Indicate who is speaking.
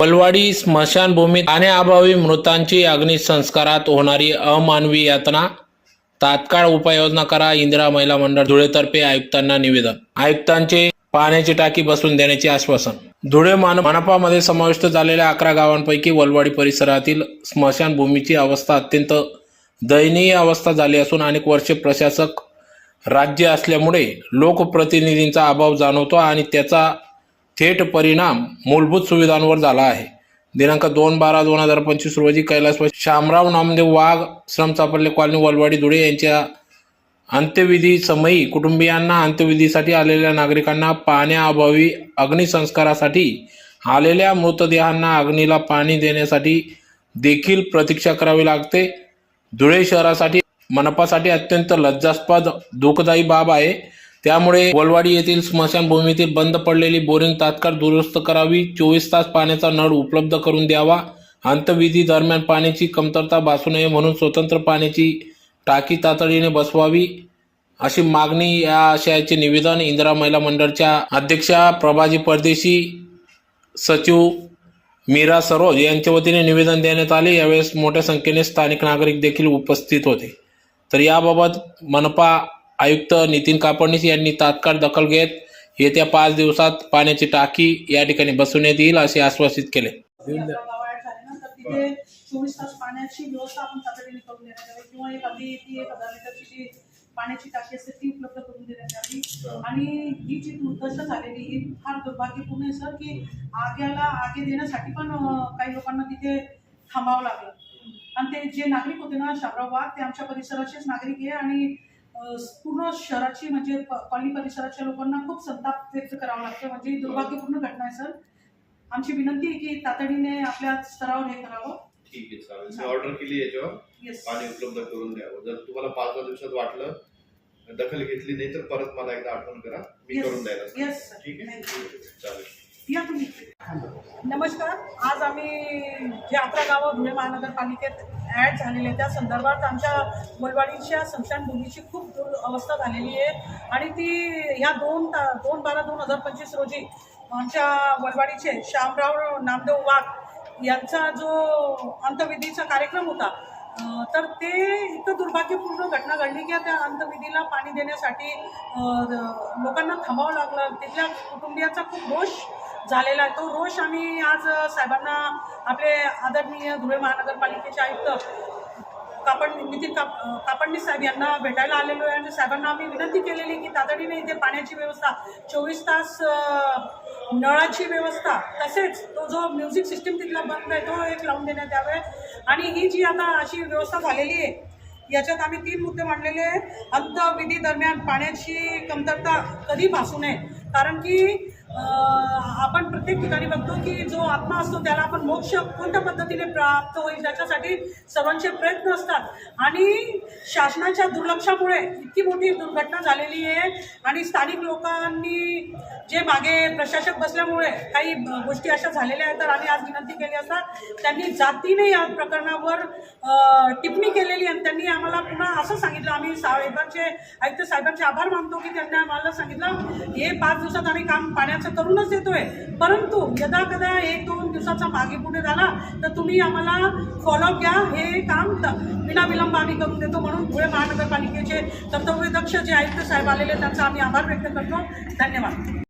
Speaker 1: पलवाडी स्मशानभूमीत पाण्याअभावी मृतांची अग्निसंस्कारात होणारी अमानवी यातना. तात्काळ उपाययोजना करा इंदिरा महिला मंडळ धुळेतर्फे आयुक्तांना निवेदन. आयुक्तांचे पाण्याची टाकी बसवून देण्याचे आश्वासन. धुळे मान मनपामध्ये समाविष्ट झालेल्या अकरा गावांपैकी वलवाडी परिसरातील स्मशानभूमीची अवस्था अत्यंत दयनीय अवस्था झाली असून अनेक वर्षे प्रशासक राज्य असल्यामुळे लोकप्रतिनिधींचा अभाव जाणवतो आणि त्याचा थेट परिणाम मूलभूत सुविधांवर झाला आहे. दिनांक दोन बारा दोन हजार पंचवीस रोजी कैलास शामराव नामदेव वाघ श्रम सापडले कॉलनी वलवाडी धुळे यांच्या अंत्यविधी समयी कुटुंबियांना अंत्यविधीसाठी आलेल्या नागरिकांना पाण्याअभावी अग्निसंस्कारासाठी आलेल्या मृतदेहांना अग्नीला पाणी देण्यासाठी देखील प्रतीक्षा करावी लागते. धुळे शहरासाठी मनपासाठी अत्यंत लज्जास्पद दुःखदायी बाब आहे. त्यामुळे वलवाडी येथील स्मशानभूमीतील बंद पडलेली बोरिंग तात्काळ दुरुस्त करावी चोवीस तास पाण्याचा नळ उपलब्ध करून द्यावा अंतविधी दरम्यान पाण्याची कमतरता भासू नये म्हणून स्वतंत्र पाण्याची टाकी तातडीने बसवावी अशी मागणी या आशयाचे निवेदन इंदिरा महिला मंडळच्या अध्यक्षा प्रभाजी परदेशी सचिव मीरा सरोज यांच्या वतीने निवेदन देण्यात आले. यावेळेस मोठ्या संख्येने स्थानिक नागरिक देखील उपस्थित होते. तर याबाबत मनपा आयुक्त नितीन कापडणीस यांनी तात्काळ दखल घेत येत्या पाच दिवसात पाण्याची टाकी या ठिकाणी बसवण्यात येईल असे आश्वासित केले.
Speaker 2: चोवीस तास पाण्याची व्यवस्था आपण तातडीने करून देण्यात यावी किंवा एक अगदी ती एक हजार लिटरची जी पाण्याची टाकी असते ती उपलब्ध करून देण्यात यावी. आणि ही जी दुर्दशा झालेली ही फार दुर्भाग्यपूर्ण आहे सर की आग्याला आगे देण्यासाठी पण काही लोकांना तिथे थांबावं लागलं. आणि ते जे नागरिक होते ना शामराव वाघ ते आमच्या परिसराचेच नागरिक आहे आणि अं, पूर्ण शहराची म्हणजे कॉलनी परिसराच्या लोकांना खूप संताप व्यक्त करावा लागतो. म्हणजे ही दुर्भाग्यपूर्ण घटना आहे सर. आमची विनंती आहे की तातडीने आपल्या स्तरावर हे करावं.
Speaker 3: ठीक आहे चालेल. ऑर्डर केली याच्यावर पाणी उपलब्ध करून द्यावं. जर तुम्हाला पाच दहा दिवसात वाटलं दखल घेतली नाही तर परत मला एकदा आठवण करा. मी करून द्यायला ठीक आहे? चालेल.
Speaker 2: या तुम्ही. नमस्कार. आज आम्ही जे अकरा गावं धुळे महानगरपालिकेत ॲड झालेले त्या संदर्भात आमच्या वलवाडीच्या स्मशानभूमीची खूप दूर अवस्था झालेली आहे. आणि ती ह्या दोन ता दोन बारा दोन हजार पंचवीस रोजी आमच्या वलवाडीचे श्यामराव नामदेव वाघ यांचा जो अंतविधीचा कार्यक्रम होता तर ते इतकं दुर्भाग्यपूर्ण घटना घडली की त्या अंतविधीला पाणी देण्यासाठी लोकांना थांबावं लागलं. तिथल्या कुटुंबियांचा खूप दोष झालेला आहे. तो रोष आम्ही आज साहेबांना आपले आदरणीय धुळे महानगरपालिकेचे आयुक्त कापड नितीन काप कापडणी साहेब यांना भेटायला आलेलो आहे. आणि साहेबांना आम्ही विनंती केलेली की तातडीने इथे पाण्याची व्यवस्था चोवीस तास नळाची व्यवस्था तसेच तो जो म्युझिक सिस्टीम तिथला बंद आहे तो एक लावून देण्यात यावे. आणि ही जी आता अशी व्यवस्था झालेली आहे याच्यात आम्ही तीन मुद्दे मांडलेले आहे अंतविधी दरम्यान पाण्याची कमतरता कधी भासू नये? कारण की आपण प्रत्येक ठिकाणी बघतो की जो आत्मा असतो त्याला आपण मोक्ष कोणत्या पद्धतीने प्राप्त होईल त्याच्यासाठी सर्वांचे प्रयत्न असतात. आणि शासनाच्या दुर्लक्षामुळे इतकी मोठी दुर्घटना झालेली आहे आणि स्थानिक लोकांनी जे मागे प्रशासक बसल्यामुळे काही गोष्टी अशा झालेल्या आहेत तर आम्ही आज विनंती केली असता त्यांनी जातीने या प्रकरणावर टिप्पणी केलेली आणि त्यांनी आम्हाला पुन्हा असं सांगितलं. आम्ही साहेबांचे आयुक्त साहेबांचे आभार मानतो की त्यांनी आम्हाला सांगितलं हे पाच दिवसात आम्ही काम वयाचा तरुणच देतोय परंतु यदा कदा एक दोन दिवसाचा मागे पुढे झाला तर तुम्ही आम्हाला फॉलोअप घ्या हे काम विनाविलंब आम्ही करून देतो. म्हणून धुळे महानगरपालिकेचे कर्तव्यदक्ष जे आयुक्त साहेब आलेले त्यांचा आम्ही आभार व्यक्त करतो. धन्यवाद.